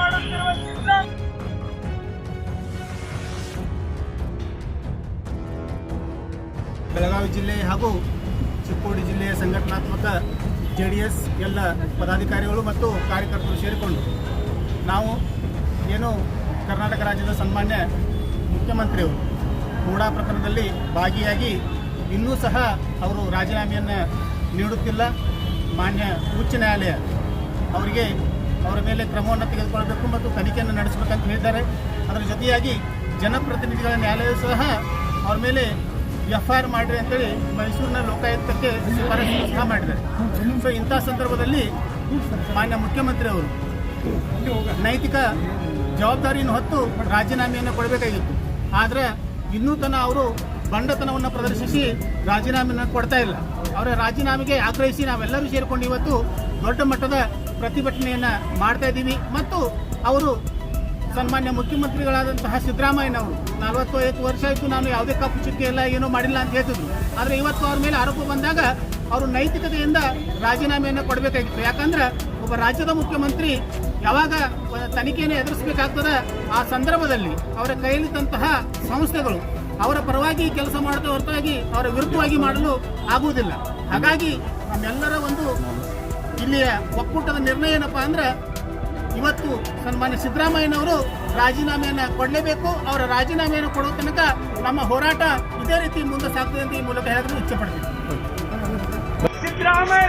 ಮಾಡುತ್ತಿರುವ ಬೆಳಗಾವಿ ಜಿಲ್ಲೆ ಹಾಗೂ ಚಿಕ್ಕೋಡಿ ಜಿಲ್ಲೆಯ ಸಂಘಟನಾತ್ಮಕ ಜೆ ಡಿ ಎಸ್ ಎಲ್ಲ ಪದಾಧಿಕಾರಿಗಳು ಮತ್ತು ಕಾರ್ಯಕರ್ತರು ಸೇರಿಕೊಂಡು ನಾವು ಏನು ಕರ್ನಾಟಕ ರಾಜ್ಯದ ಸನ್ಮಾನ್ಯ ಮುಖ್ಯಮಂತ್ರಿಯವರು. ಹೂಡಾ ಪ್ರಕರಣದಲ್ಲಿ ಭಾಗಿಯಾಗಿ ಇನ್ನೂ ಸಹ ಅವರು ರಾಜೀನಾಮೆಯನ್ನು ನೀಡುತ್ತಿಲ್ಲ. ಮಾನ್ಯ ಉಚ್ಚ ನ್ಯಾಯಾಲಯ ಅವರಿಗೆ ಅವರ ಮೇಲೆ ಕ್ರಮವನ್ನು ತೆಗೆದುಕೊಳ್ಳಬೇಕು ಮತ್ತು ತನಿಖೆಯನ್ನು ನಡೆಸಬೇಕಂತ ಹೇಳಿದ್ದಾರೆ. ಅದರ ಜೊತೆಯಾಗಿ ಜನಪ್ರತಿನಿಧಿಗಳ ನ್ಯಾಯಾಲಯ ಸಹ ಅವ್ರ ಮೇಲೆ ಎಫ್ ಐ ಆರ್ ಮಾಡಿರಿ ಅಂತೇಳಿ ಮೈಸೂರಿನ ಲೋಕಾಯುಕ್ತಕ್ಕೆ ಶಿಫಾರಸು ಸಹ ಮಾಡಿದ್ದಾರೆ. ಸೊ ಇಂಥ ಸಂದರ್ಭದಲ್ಲಿ ಮಾನ್ಯ ಮುಖ್ಯಮಂತ್ರಿಯವರು ನೈತಿಕ ಜವಾಬ್ದಾರಿಯನ್ನು ಹೊತ್ತು ರಾಜೀನಾಮೆಯನ್ನು ಕೊಡಬೇಕಾಗಿತ್ತು. ಆದರೆ ಇನ್ನೂ ತನ ಅವರು ಬಂಡತನವನ್ನು ಪ್ರದರ್ಶಿಸಿ ರಾಜೀನಾಮೆಯನ್ನು ಕೊಡ್ತಾ ಇಲ್ಲ. ಅವರ ರಾಜೀನಾಮೆಗೆ ಆಗ್ರಹಿಸಿ ನಾವೆಲ್ಲರೂ ಸೇರಿಕೊಂಡು ಇವತ್ತು ದೊಡ್ಡ ಮಟ್ಟದ ಪ್ರತಿಭಟನೆಯನ್ನು ಮಾಡ್ತಾ ಇದ್ದೀವಿ. ಮತ್ತು ಅವರು ಸನ್ಮಾನ್ಯ ಮುಖ್ಯಮಂತ್ರಿಗಳಾದಂತಹ ಸಿದ್ದರಾಮಯ್ಯನವರು ನಲವತ್ತು ಐವತ್ತು ವರ್ಷ ಆಯಿತು ನಾನು ಯಾವುದೇ ಕಪ್ಪು ಚುಕ್ಕೆ ಇಲ್ಲ ಏನೂ ಮಾಡಿಲ್ಲ ಅಂತ ಹೇಳ್ತಿದ್ರು. ಆದರೆ ಇವತ್ತು ಅವ್ರ ಮೇಲೆ ಆರೋಪ ಬಂದಾಗ ಅವರು ನೈತಿಕತೆಯಿಂದ ರಾಜೀನಾಮೆಯನ್ನು ಕೊಡಬೇಕಾಗಿತ್ತು. ಯಾಕಂದ್ರೆ ಒಬ್ಬ ರಾಜ್ಯದ ಮುಖ್ಯಮಂತ್ರಿ ಯಾವಾಗ ತನಿಖೆಯನ್ನು ಎದುರಿಸಬೇಕಾಗ್ತದ ಆ ಸಂದರ್ಭದಲ್ಲಿ ಅವರ ಕೈಯಲ್ಲಿದ್ದಂತಹ ಸಂಸ್ಥೆಗಳು ಅವರ ಪರವಾಗಿ ಕೆಲಸ ಮಾಡದ ಹೊರತಾಗಿ ಅವರ ವಿರುದ್ಧವಾಗಿ ಮಾಡಲು ಆಗುವುದಿಲ್ಲ. ಹಾಗಾಗಿ ನಮ್ಮೆಲ್ಲರ ಒಂದು ಇಲ್ಲಿಯ ಒಕ್ಕೂಟದ ನಿರ್ಣಯ ಏನಪ್ಪ ಅಂದ್ರೆ ಇವತ್ತು ಸನ್ಮಾನ್ಯ ಸಿದ್ದರಾಮಯ್ಯನವರು ರಾಜೀನಾಮೆಯನ್ನು ಕೊಡಲೇಬೇಕು, ಅವರ ರಾಜೀನಾಮೆಯನ್ನು ಕೊಡೋ ತನಕ ನಮ್ಮ ಹೋರಾಟ ಇದೇ ರೀತಿ ಮುಂದೆ ಸಾಗ್ತದೆ ಅಂತ ಈ ಮೂಲಕ ಹೇಳಲು ಇಚ್ಛೆ ಪಡ್ತೀವಿ ಸಿದ್ದರಾಮಯ್ಯ